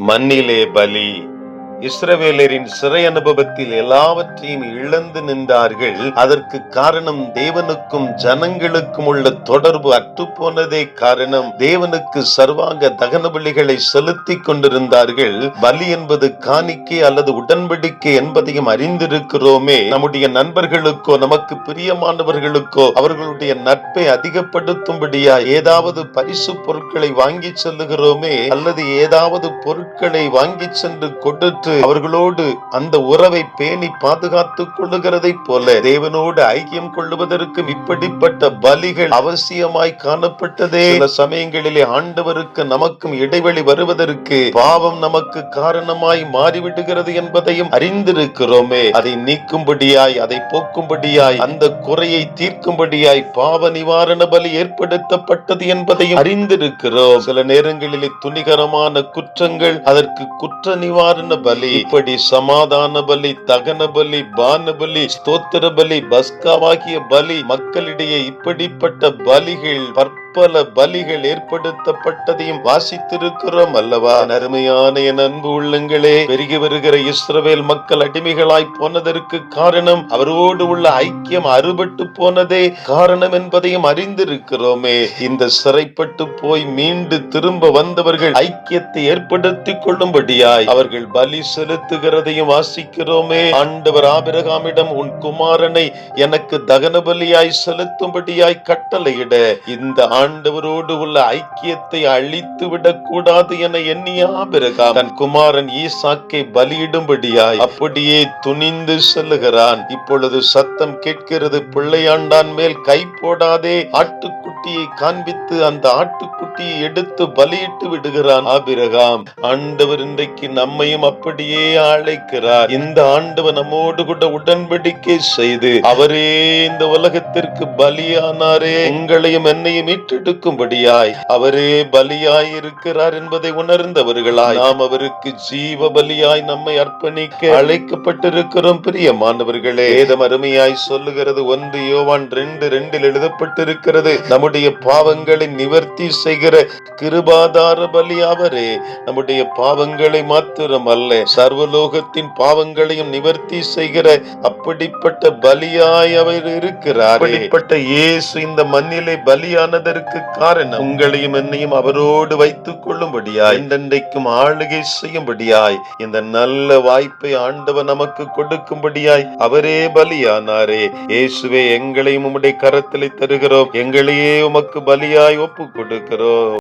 மண்ணிலே பலி இஸ்ரவேலரின் சிறை அனுபவத்தில் எல்லாவற்றையும் இழந்து நின்றார்கள். அதற்கு காரணம் தேவனுக்கும் ஜனங்களுக்கும் உள்ள தொடர்பு அற்றுப்போனதே காரணம். தேவனுக்கு சர்வாங்க தகன பலிகளை செலுத்தி கொண்டிருந்தார்கள். பலி என்பது காணிக்கை அல்லது உடன்படிக்கை என்பதையும் அறிந்திருக்கிறோமே. நம்முடைய நண்பர்களுக்கோ நமக்கு பிரியமானவர்களுக்கோ அவர்களுடைய நட்பை அதிகப்படுத்தும்படியா ஏதாவது பரிசு பொருட்களை வாங்கி செல்லுகிறோமே. அல்லது ஏதாவது பொருட்களை வாங்கி சென்று கொடுத்து அவர்களோடு அந்த உறவை பேணி பாதுகாத்துக் கொள்ளுகிறதை போல தேவனோடு ஐக்கியம் கொள்ளுவதற்கும் இப்படிப்பட்ட பலிகள் அவசியமாய் காணப்பட்டதே. சில சமயங்களிலே ஆண்டவருக்கு நமக்கும் இடைவெளி வருவதற்கு பாவம் நமக்கு காரணமாய் மாறிவிடுகிறது என்பதையும் அறிந்திருக்கிறோமே. அதை நீக்கும்படியாய் அதை போக்கும்படியாய் அந்த குறையை தீர்க்கும்படியாய் பாவ நிவாரண பலி ஏற்படுத்தப்பட்டது என்பதையும் அறிந்திருக்கிறோம். சில நேரங்களிலே துணிகரமான குற்றங்கள் அதற்கு குற்ற நிவாரண பலி இப்படி சமாதான பலி தகன பலி பான பலி ஸ்தோத்திர பலி பஸ்காவாகிய பலி மக்களிடையே இப்படிப்பட்ட பலிகள் பற்பல பலிகள் ஏற்படுத்தப்பட்டதையும் வாசித்திருக்கிறோம் அல்லவா? அருமையான என் அன்பு உள்ளங்களே பெருகி வருகிற இஸ்ரவேல் மக்கள் அடிமைகளாய் போனதற்கு காரணம் அவரோடு உள்ள ஐக்கியம் அறுபட்டு போனதே காரணம் என்பதையும் அறிந்திருக்கிறோமே. இந்த சிறைப்பட்டு போய் மீண்டு திரும்ப வந்தவர்கள் ஐக்கியத்தை ஏற்படுத்திக் கொள்ளும்படியாய் அவர்கள் பலி செலுத்துகிறதையும் வாசிக்கிறோமே. ஆண்டவர் ஆபிரகாமிடம் உன் குமாரனை எனக்கு தகன பலியாய் செலுத்தும்படியாய் கட்டளையிட இந்த ஆண்டவரோடு உள்ள ஐக்கியத்தை அழித்து விடக்கூடாது என எண்ணிய ஆபிரகாம் தன் குமாரன் ஈசாக்கை பலியிடும்படியாய் அப்படியே துணிந்து செல்லுகிறான். இப்பொழுது சத்தம் கேட்கிறது பிள்ளையாண்டான் மேல் கை போடாதே. ஆட்டுக்குட்டியை காண்பித்து அந்த ஆட்டுக்குட்டியை எடுத்து பலியிட்டு விடுகிறான் ஆபிரகாம். ஆண்டவர் இன்றைக்கு நம்மையும் அப்படியே அழைக்கிறார். இந்த ஆண்டவர் நம்மோடு கூட உடன்படிக்கை செய்து அவரே இந்த உலகத்திற்கு பலியானாரே. உங்களையும் என்னையும் மீட்டெடுக்கும்படியாய் அவரே பலியாய் இருக்கிறார் என்பதை உணர்ந்தவர்களாய் நாம் அவருக்கு ஜீவ பலியாய் நம்மை அர்ப்பணிக்க அழைக்கப்பட்டிருக்கிறோம். பிரியமானவர்களே வேதம் அருமையாய் சொல்லுகிறது. ஒன்று யோவான் ரெண்டு ரெண்டில் எழுதப்பட்டிருக்கிறது. நம்முடைய பாவங்களை நிவர்த்தி செய்கிற கிருபாதார பலி அவரே. நம்முடைய பாவங்களை மாத்திரம் அல்ல சர்வலோகத்தின் பாவங்களையும் நிவர்த்தி செய்கிற அப்படிப்பட்ட பலியாய் அவர் இருக்கிறார். அப்படிப்பட்ட இயேசு இந்த மண்ணிலே பலியானதற்கு காரணம் உங்களையும் என்னையும் அவரோடு வைத்துக் கொள்ளும்படியாய் என்றென்றைக்கும் ஆளுகை செய்யும்படியாய் இந்த நல்ல வாய்ப்பை ஆண்டவர் நமக்கு கொடுக்கும்படியாய் அவரே பலியானாரே. இயேசுவே எங்களையும் உம்முடைய கரத்திலே தருகிறோம். எங்களையே உமக்கு பலியாய் ஒப்பு கொடுக்கிறோம்.